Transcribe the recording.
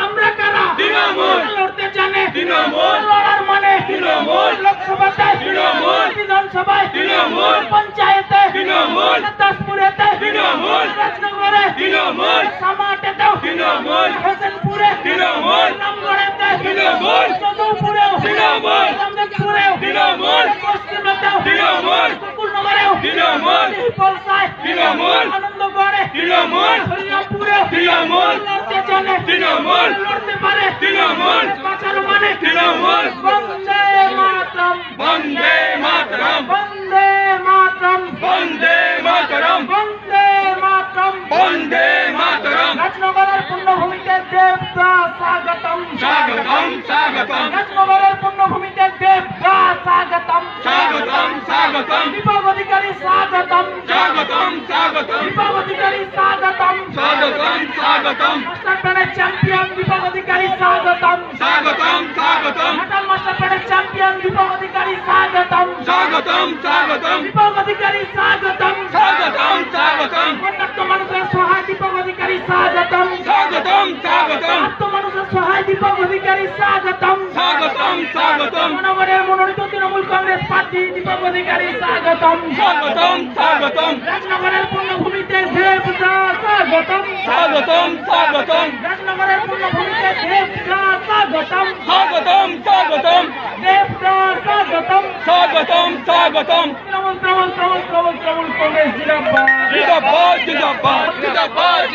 আমরা কারা লড়তে জানে লড়ার মানে লোকসভাতে বিধানসভায় পঞ্চায়েতে দাসপুরেতে রাজনগরে সামাটেতেও হোসেনপুরে তৃণমূল তৃণমূল আনন্দগড়ে তৃণমূল হরিয়াপুরে তৃণমূল লড়তে চলে তৃণমূল লড়তে পারে তৃণমূল বাঁচার মানে তৃণমূল বন্দে মাতরম বন্দে মাতরম বন্দে মাতরম বন্দে মাতরম বন্দে মাতরম রাজনগরের পূর্ণভূমিতে দেবদা স্বাগতম। স্বাগতম স্বাগতম। রাজনগরের পূর্ণভূমিতে দেবদা স্বাগতম। স্বাগতম স্বাগতম। স্বাগতম স্বাগতম। মাস্টার প্যানের চ্যাম্পিয়ন দীপক অধিকারী স্বাগতম। স্বাগতম স্বাগতম। ঘাটাল মাস্টার প্যানের চ্যাম্পিয়ন দীপক অধিকারী স্বাগতম। স্বাগতম স্বাগতম। দীপক অধিকারী স্বাগতম। স্বাগতম স্বাগতম। অন্যান্য মানুষের সহায় দীপক অধিকারী স্বাগতম। স্বাগতম স্বাগতম। আত্ম মানুষের সহায় দীপক অধিকারী স্বাগতম। স্বাগতম স্বাগতম। জনগণের মনোনীত তৃণমূল কংগ্রেস প্রার্থী দীপক অধিকারী স্বাগতম। স্বাগতম স্বাগতম। রাজনগরের পূর্ণভূমিতে দেবদা স্বাগতম স্বাগতম স্বাগতম রাজনগরের পূর্ণভূমিতে দেবদা স্বাগতম স্বাগতম স্বাগতম দেবদা স্বাগতম স্বাগতম স্বাগতম তৃণমূল তৃণমূল তৃণমূল তৃণমূল কংগ্রেস জিন্দাবাদ জিন্দাবাদ জিন্দাবাদ জিন্দাবাদ